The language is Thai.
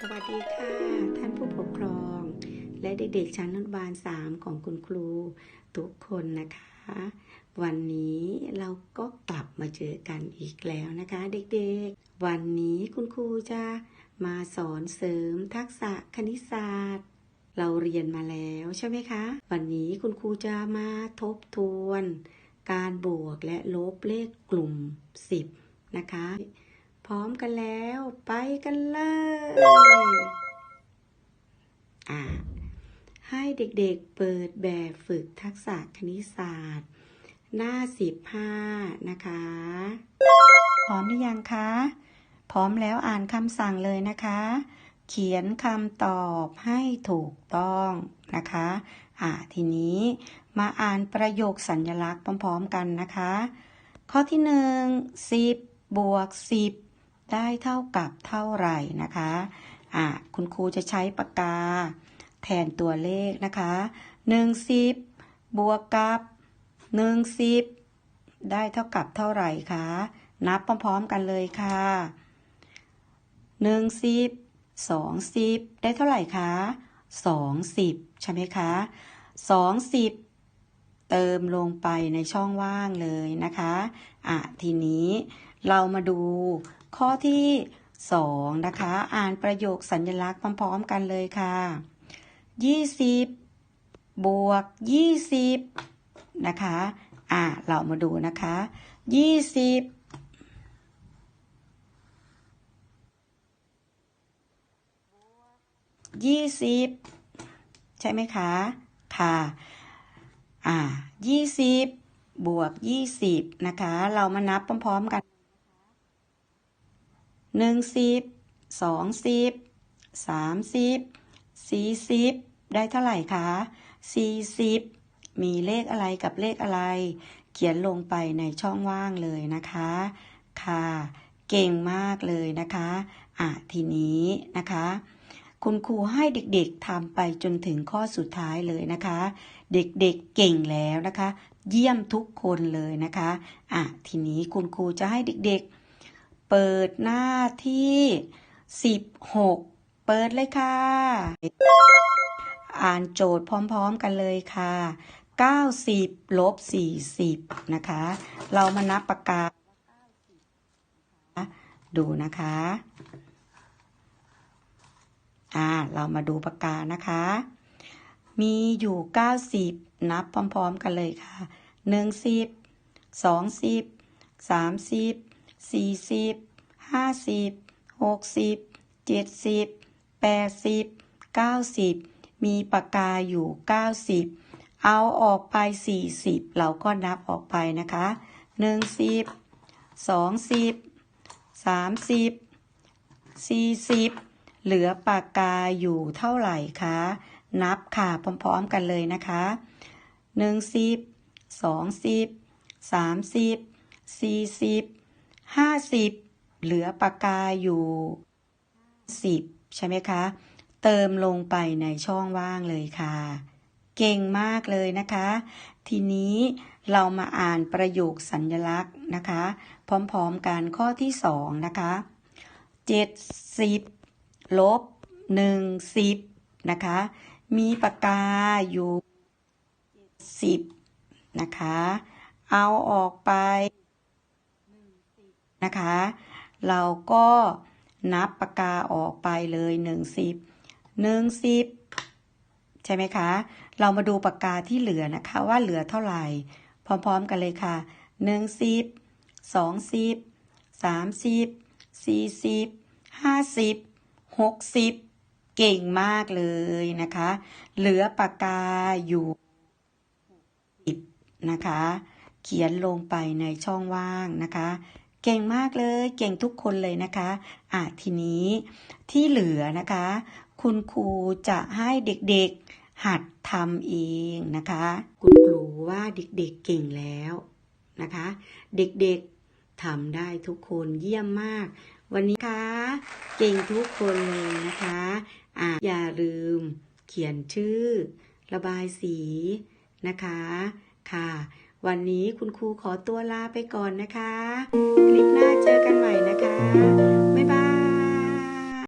สวัสดีค่ะ ท่านผู้ปกครอง และเด็กๆชั้นอนุบาลสามของคุณครู ทุกคนนะคะ วันนี้เราก็กลับมาเจอกันอีกแล้วนะคะ เด็กๆ วันนี้คุณครูจะมาสอนเสริมทักษะคณิตศาสตร์ เราเรียนมาแล้วใช่ไหมคะ วันนี้คุณครูจะมาทบทวน การบวกและลบเลขกลุ่ม 10 นะคะ พร้อมกันแล้ว ไปกันเลยอ่าให้เด็กๆเปิดแบบฝึกทักษะคณิตศาสตร์ หน้า15นะคะ พร้อมหรือยังคะ พร้อมแล้วอ่านคำสั่งเลยนะคะ เขียนคำตอบให้ถูกต้องนะคะอ่าทีนี้มาอ่านประโยคสัญญลักษณ์พร้อม ๆ กันนะคะ ข้อที่หนึ่ง10บวก10 ได้เท่ากับเท่าไหร่นะคะอ่าคุณครูจะใช้ปากกา แทนตัวเลขนะคะ10บวกกับ10ได้เท่ากับเท่าไหร่คะนับพร้อมๆกันเลยค่ะ10 20 ได้เท่าไหร่คะ20 ใช่ไหมคะ20 เติมลงไปในช่องว่างเลยนะคะอะทีนี้เรามาดู ข้อที่ 2 นะคะ อ่านประโยคสัญลักษณ์พร้อมๆกันเลยค่ะ 20 บวก 20 นะคะ อะ เรามาดูนะคะ 20ยี่สิบใช่ไหมคะ ค่ะ อ่ายี่สิบบวกยี่สิบนะคะ เรามานับพร้อม ๆ กัน หนึ่งสิบสองสิบสามสิบสี่สิบได้เท่าไหร่คะสี่สิบมีเลขอะไรกับเลขอะไร เขียนลงไปในช่องว่างเลยนะคะ ค่ะ เก่งมากเลยนะคะ อะ ทีนี้นะคะ คุณครูให้เด็กๆทำไปจนถึงข้อสุดท้ายเลยนะคะ เด็กๆเก่งแล้วนะคะ เยี่ยมทุกคนเลยนะคะ อะ ทีนี้คุณครูจะให้เด็กๆ เปิดหน้าที่16เปิดเลยค่ะ อ่านโจทย์พร้อมๆกันเลยค่ะ90ลบ40นะคะ เรามานับปากกา ดูนะคะ อ่า เรามาดูปากกานะคะ มีอยู่90นับพร้อมๆกันเลยค่ะ10 20 30 40 50 60 70 80 90มี สี่สิบห้าสิบหกสิบเจ็ดสิบแปดสิบเก้าสิบมีปากกาอยู่เก้าสิบเอาออกไปสี่สิบเราก็นับออกไปนะคะหนึ่งสิบสองสิบสามสิบสี่สิบเหลือปากกาอยู่เท่าไหร่คะนับค่ะพร้อมๆกันเลยนะคะหนึ่งสิบสองสิบสามสิบสี่สิบ ห้าสิบเหลือปากกาอยู่สิบใช่ไหมคะ เติมลงไปในช่องว่างเลยค่ะ เก่งมากเลยนะคะ ทีนี้เรามาอ่านประโยคสัญญลักษณ์นะคะ พร้อมๆกันข้อที่สองนะคะเจ็ดสิบลบหนึ่งสิบนะคะ มีปากกาอยู่สิบนะคะ เอาออกไป นะคะ เราก็นับปากกาออกไปเลยหนึ่งสิบหนึ่งสิบใช่ไหมคะ เรามาดูปากกาที่เหลือนะคะว่าเหลือเท่าไหร่ พร้อมๆกันเลยค่ะหนึ่งสิบสองสิบสามสิบสี่สิบห้าสิบหกสิบเก่งมากเลยนะคะ เหลือปากกาอยู่สิบนะคะ เขียนลงไปในช่องว่างนะคะ เก่งมากเลย เก่งทุกคนเลยนะคะอะทีนี้ที่เหลือนะคะ คุณครูจะให้เด็กๆหัดทำเองนะคะ คุณครูว่าเด็กๆเก่งแล้วนะคะ เด็กๆทำได้ทุกคนเยี่ยมมาก วันนี้คะเก่งทุกคนเลยนะคะอ่าอย่าลืมเขียนชื่อ ระบายสีนะคะค่ะ วันนี้คุณครูขอตัวลาไปก่อนนะคะ คลิปหน้าเจอกันใหม่นะคะ